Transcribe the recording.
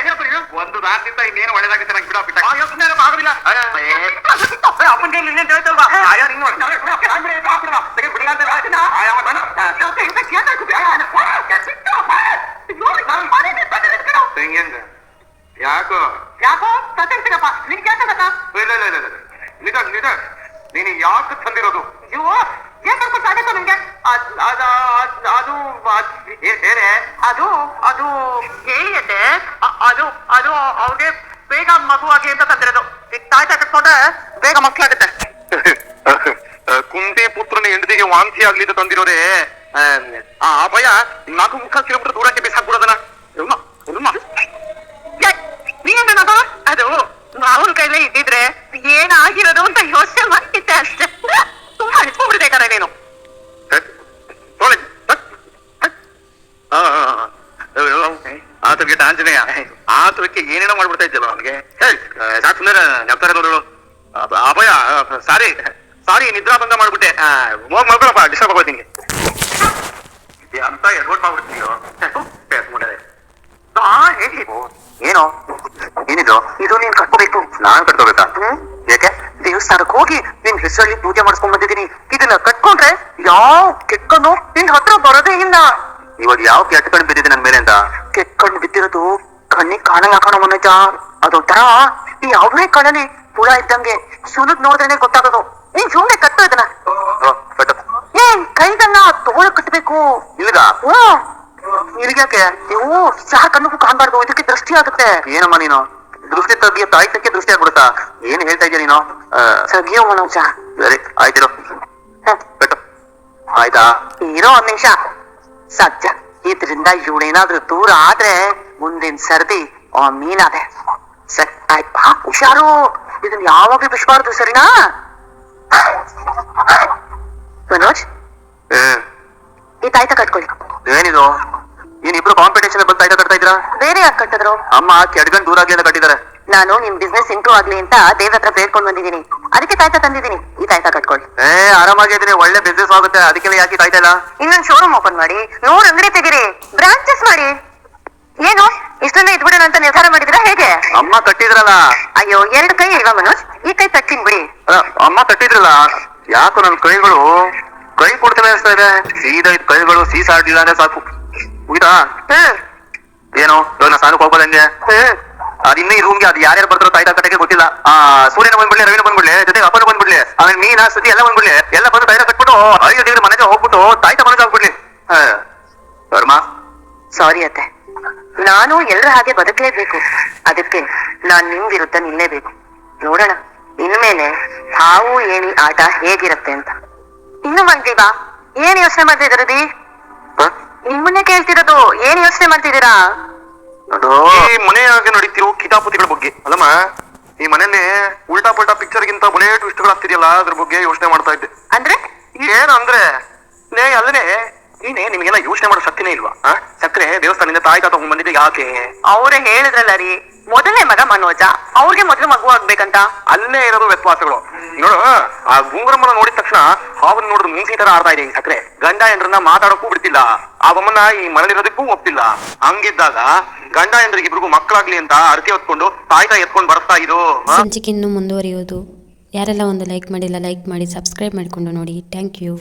ಏನಪ್ಪ ಇದು? ಒಂದು ಇನ್ನೇನು ಒಳ್ಳೇದಾಗುತ್ತೆ ನಂಗೆ ಬಿಡ ಬಿಟ್ಟ ಅಯ್ಯೋ ಸುಮ್ಮನೆ ಇರಪ್ಪ, ಆಗೋದಿಲ್ಲ. ಏ, ಅಪ್ಪನ ಕೈಲಿ ಇನ್ನೇನು ಹೇಳ್ತಲ್ವಾ ಆಯಾ ನೀನು ಬಿಡಲ್ಲ ಅಂತ ಯಾಕೋ? ಯಾಕೋ? ತಗೊಂತೀನಪ್ಪ ನಿನ್ ಕೇಳ್ತದಕ್ಕ ಇಲ್ಲ ಇಲ್ಲ ಇಲ್ಲ ನೀನು ಯಾಕೆ ತಂದಿರೋದು? ಅಯ್ಯೋ ಏನ್ ಮಾಡ್ಕೊಂಡು ಸಾಕಾಯ್ತು ನಿಮ್ಗೆ ಅದ್- ಅದ ಅದ್- ಅದು ಅದ್- ಏ- ಏನೇ ಅದು ಅದು ಹೇಳಿ ಅತ್ತೆ ಅದು ಅದು ಅವ್ರಿಗೆ ಬೇಗ ಮಗುವಾಗಿ ಅಂತ ತಂದಿರೋದು ಈಗ ತಾಯಿ ಕಟ್ಕೊಂಡ್ರೆ ಬೇಗ ಮಕ್ಳಾಗುತ್ತೆ ಕುಂತಿ ಪುತ್ರನ ಹೆಂಡತಿಗೆ ವಾಂತಿ ಆಗ್ಲಿ ಅಂತ ತಂದಿರೋರೆ. ಆ, ಭಯ ನಾಲ್ಕು ಮುಖ ಕಿಲೋಮೀಟರ್ ದೂರಕ್ಕೆ ಬಿಸಾಕ್ಬಿಡೋದನ್ನ. ನೀನೇನದು ಅದು? ಅವ್ರ ಕೈಲೇ ಇದ್ದಿದ್ರೆ ಏನಾಗಿರೋದು ಅಂತ ಯೋಚನೆ ಮಾಡ್ತಿದ್ದೆ ಆಂಜನೇಯ ಆತುರಕ್ಕೆ ಏನೇನೋ ಮಾಡ್ಬಿಡ್ತಾ ಇದ್ದಲ್ಲ ಅವನಿಗೆ? ಸಾಕು ಸುಂದರ ಜ್ಞಾಪಕ ನೋಡೋಳು ಅಭಯ ಸಾರಿ ಸಾರಿ ಬಂದ ಮಾಡ್ಬಿಟ್ಟೆ. ಹೋಗ್ ಮಾಡ್ಕೊಳಪ್ಪ ಡಿಸ್ಟರ್ಬ್ ಆಗೋತೀನಿ ಅಂತ ಎಡ್ವರ್ಟ್ ಮಾಡ್ಬಿಡ್ತೀಯೋ? ಏನೋ? ಏನಿದು? ಇದು ನೀನ್ ಕಟ್ಕೋಬೇಕು? ನಾನ್ ಕಟ್ಕೋಬೇಕಾ? ಯಾಕೆ? ದೇವಸ್ಥಾನಕ್ಕೆ ಹೋಗಿ ನಿನ್ ಹೆಸರಲ್ಲಿ ಪೂಜೆ ಮಾಡಿಸ್ಕೊಂಡ್ ಬಂದಿದ್ದೀನಿ. ಇದನ್ನ ಕಟ್ಕೊಂಡ್ರೆ ಯಾವ ಕೆಕ್ಕನು ನಿನ್ ಹತ್ರ ಬರೋದೇ ಇಲ್ಲ. ಇವಾಗ ಯಾವ ಕೆಟ್ಟ ಕಣ್ಣು ಬಿದ್ದಿದೆ ನನ್ ಮೇಲೆ ಅಂತ? ಕೆಟ್ಟ ಕಣ್ಣು ಬಿದ್ದಿರೋದು ಕಣ್ಣಿಗೆ ಕಾಣಲ್ಲ ಕಾಣೋ ಮನೋಜ ಅದೊಂಥರ ಈ ಯಾವುದೇ ಕಣ್ಣಲ್ಲಿ ಹುಳ ಇದ್ದಂಗೆ ಸುಲಗ್ ನೋಡಿದ್ರೆ ಗೊತ್ತಾಗೋದು. ನೀನ್ ಸುಮ್ನೆ ಕಟ್ಟು ಇದನ್ನ ಏನ್ ಕೈಗನ್ನ ತೋಳ ಕಟ್ಬೇಕು. ಇಲ್ಗ ಇಲ್ಲಿಗ್ಯಾಕೆ? ನೀವು ಸಹ ಕಣ್ಣಿಗೂ ಕಾಣ್ಬಾರ್ದು ಇದಕ್ಕೆ ದೃಷ್ಟಿ ಆಗುತ್ತೆ. ಏನಮ್ಮ ನೀನು? ದೃಷ್ಟಿ ತೆಗಿಯ ತಾಯ್ತಕ್ಕೆ ದೃಷ್ಟಿ ಆಗ್ಬಿಡುತ್ತಾ? ಏನ್ ಹೇಳ್ತಾ ಇದೀಯ ನೀನು? ಸಗಿಯೋ ಮನೋಜ ಸರಿ ಆಯ್ತಿರೋ ಆಯ್ತಾ? ಇರೋ ಒಂದ್ ನಿಮಿಷ. ಸತ್ಯ ಇದ್ರಿಂದ ಇವಳೇನಾದ್ರೂ ದೂರ ಆದ್ರೆ ಮುಂದಿನ ಸರ್ದಿ ಆ ಮೀನಾದೆ. ಸರಿ ಆಯ್ತಾ. ಹುಷಾರು. ಇದನ್ನ ಯಾವಾಗ ಬಿಸ್ಬಾರ್ದು ಸರಿನಾ? ಮನೋಜ್? ಈ ತಾಯ್ತ ಕಟ್ಕೊಳ್ಳಿ. ಏನಿದು? ನೀನಿಬ್ರು ಕಾಂಪಿಟೇಷನ್ ಬಂದು ತಾಯ್ತ ಕಟ್ತಾ ಇದ್ರಾ ಬೇರೆ ಯಾಕೆ ಕಟ್ಟಿದ್ರು? ಅಮ್ಮ ಕೆಡ್ಗಂಡ್ ದೂರ ಆಗ್ಲಿ ಅಂತ ಕಟ್ಟಿದ್ದಾರೆ. ನಾನು ನಿಮ್ ಬಿಸ್ನೆಸ್ ಇಂಪ್ರೂವ್ ಆಗ್ಲಿ ಅಂತ ದೇವ್ರ ಹತ್ರ ಬೇಡ್ಕೊಂಡ್ ಬಂದಿದ್ದೀನಿ. ಅದಕ್ಕೆ ತಾಯ್ತ ತಂದಿದ್ದೀನಿ. ಈ ತಾಯ್ತ ಕಟ್ಕೊಳ್ಳಿ. ಏ ಆರಾಮಾಗಿದ್ದೀನಿ ಒಳ್ಳೆ ಬಿಸ್ನೆಸ್ ಆಗುತ್ತೆ. ಅದಕ್ಕೆಲ್ಲ ಯಾಕೆ ತಾಯ್ತ ಇಲ್ಲ? ಇನ್ನೊಂದು ಶೋರೂಮ್ ಓಪನ್ ಮಾಡಿ ನೂರ್ ಅಂಗಡಿ ತೆಗಿರಿ. ಬ್ರಾಂಚಸ್ ಮಾಡಿ. ಏನು? ಇಷ್ಟೊಂದು ಇದ್ಬಿಡೋಣ ಅಂತ ನಿರ್ಧಾರ ಮಾಡಿದಿರಾ ಹೇಗೆ? ಅಮ್ಮ ಕಟ್ಟಿದ್ರಲ್ಲ. ಅಯ್ಯೋ ಎರಡು ಕೈ ಇಲ್ವಾ ಮನೋಜ್? ಈ ಕೈ ತಟ್ಟಿನ್ ಬಿಡಿ. ಅಮ್ಮ ಕಟ್ಟಿದ್ರಲ್ಲ. ಯಾಕೋ ನನ್ ಕೈಗಳು ಕೈ ಕೊಡ್ತವೆ ಅನಿಸ್ತಾ ಇದೆ. ಸೀದಾ ಇದ್ ಕೈಗಳು ಸೀಸ ಆಡ್ಲಿಲ್ಲ ಅಂದ್ರೆ ಸಾಕು. ಮುಗಿತಾ? ಏನು? ಇವಾಗ ನಾ ಸಾಲಕ್ಕೆ ಹೋಗ್ಬೋದು ಹಂಗೆ? ಅದ್ ಇನ್ನೂ ಈ ರೂಮ್ಗೆ ಅದು ಯಾರ್ಯಾರು ಬರ್ತಾರೋ ತಾಯ್ತಾ ಕಟ್ಟಕ್ಕೆ ಗೊತ್ತಿಲ್ಲ. ಆ ಸೂರ್ಯನ ಬಂದ್ಬಿಡ್ಲಿ ರವಿನ ಬಂದ್ಬಿಡ್ಲಿ ಜೊತೆಗೆ ಅಪ್ಪನ ಬಂದ್ಬಿಡ್ಲಿ ಆಮೇಲೆ ಮೀನಾ ಸುದ್ದಿ ಎಲ್ಲ ಬಂದ್ಬಿಡ್ಲಿ ಎಲ್ಲ ಬಂದು ತಾಯ್ತಾ ಕಟ್ಬಿಟ್ಟು ಐದು ದೇವ್ರ ಮನೆಗೆ ಹೋಗ್ಬಿಟ್ಟು ತಾಯ್ತಾ ಮನೆಗೆ ಹೋಗ್ಬಿಡ್ಲಿ ಸಾರಿ ಅತ್ತೆ. ನಾನು ಎಲ್ರ ಹಾಗೆ ಬದುಕಲೇಬೇಕು. ಅದಕ್ಕೆ ನಾನ್ ನಿಮ್ ವಿರುದ್ಧ ನಿಲ್ಲೇಬೇಕು. ನೋಡೋಣ. ಇನ್ಮೇಲೆ ಹಾವು ಏಣಿ ಆಟ ಹೇಗಿರುತ್ತೆ ಅಂತ. ಇನ್ನು ಮಂಜೀವಾ ಏನ್ ಯೋಚನೆ ಮಾಡ್ತಿದ್ದೀರ ದಿ? ನಿಮ್ಮನ್ನೇ ಕೇಳ್ತಿರೋದು. ಏನ್ ಯೋಚನೆ ಮಾಡ್ತಿದ್ದೀರಾ? ಅದು ಈ ಮನೆಯಾಗೆ ನಡೀತಿರೋ ಕಿತಾಪತಿಗಳ ಬಗ್ಗೆ ಅಲ್ಲಮ್ಮ? ಈ ಮನೆಯಲ್ಲಿ ಉಲ್ಟಾ ಪಲ್ಟಾ ಪಿಕ್ಚರ್ ಗಿಂತ ಬಲೇ ಟ್ವಿಸ್ಟ್ಗಳು ಆಗ್ತಿದೆಯಲ್ಲ ಅದ್ರ ಬಗ್ಗೆ ಯೋಚನೆ ಮಾಡ್ತಾ ಇದ್ದೆ. ಅಂದ್ರೆ? ಏನಂದ್ರೆ ನೇ ಅಲ್ಲನೆ ಏನೇ ನಿಮಗೆಲ್ಲ ಯೋಚನೆ ಮಾಡೋ ಶಕ್ತಿನೇ ಇಲ್ವಾ? ಸಕ್ರೆ ಸಕ್ಕರೆ ದೇವಸ್ಥಾನದಿಂದ ತಾಯಿ ತಾತ ಬಂದಿದ್ದೆ ಯಾಕೆ? ಅವರೇ ಹೇಳಿದ್ರಲ್ಲ ರೀ ಮೊದಲನೇ ಮಗ ಮನೋಜ ಅವ್ರಿಗೆ ಮೊದಲು ಮಗು ಆಗ್ಬೇಕಂತ. ಅಲ್ಲೇ ಇರೋದು ವ್ಯತ್ಯಾಸಗಳು. ನೋಡು ಆ ಗುಂಗುರಮ್ಮನ ನೋಡಿದ ತಕ್ಷಣ ಹಾವನ್ನ ನೋಡಿದ್ರೆ ಮುಂಚೆ ತರ ಆಡ್ತಾ ಇದೆ ಈ ಸಕ್ಕರೆ. ಗಂಡ ಹೆಂಡ್ರನ್ನ ಮಾತಾಡಕ್ಕೂ ಬಿಡ್ತಿಲ್ಲ. ಬೊಮ್ಮನ ಈ ಮನೇಲಿರೋದಕ್ಕೂ ಒಪ್ಪಿಲ್ಲ. ಹಂಗಿದ್ದಾಗ ಗಂಡ ಎಂದ್ರೆ ಇಬ್ರಿಗೂ ಮಕ್ಕಳಾಗ್ಲಿ ಅಂತ ಅರ್ಕೆ ಹೊತ್ಕೊಂಡು ತಾಯ್ತಾ ಎತ್ಕೊಂಡು ಬರ್ತಾ ಇದು ಸಂಚಿಕೆಯನ್ನು ಮುಂದುವರಿಯೋದು. ಯಾರೆಲ್ಲ ಒಂದು ಲೈಕ್ ಮಾಡಿಲ್ಲ, ಲೈಕ್ ಮಾಡಿ, ಸಬ್ಸ್ಕ್ರೈಬ್ ಮಾಡಿಕೊಂಡು ನೋಡಿ. Thank you.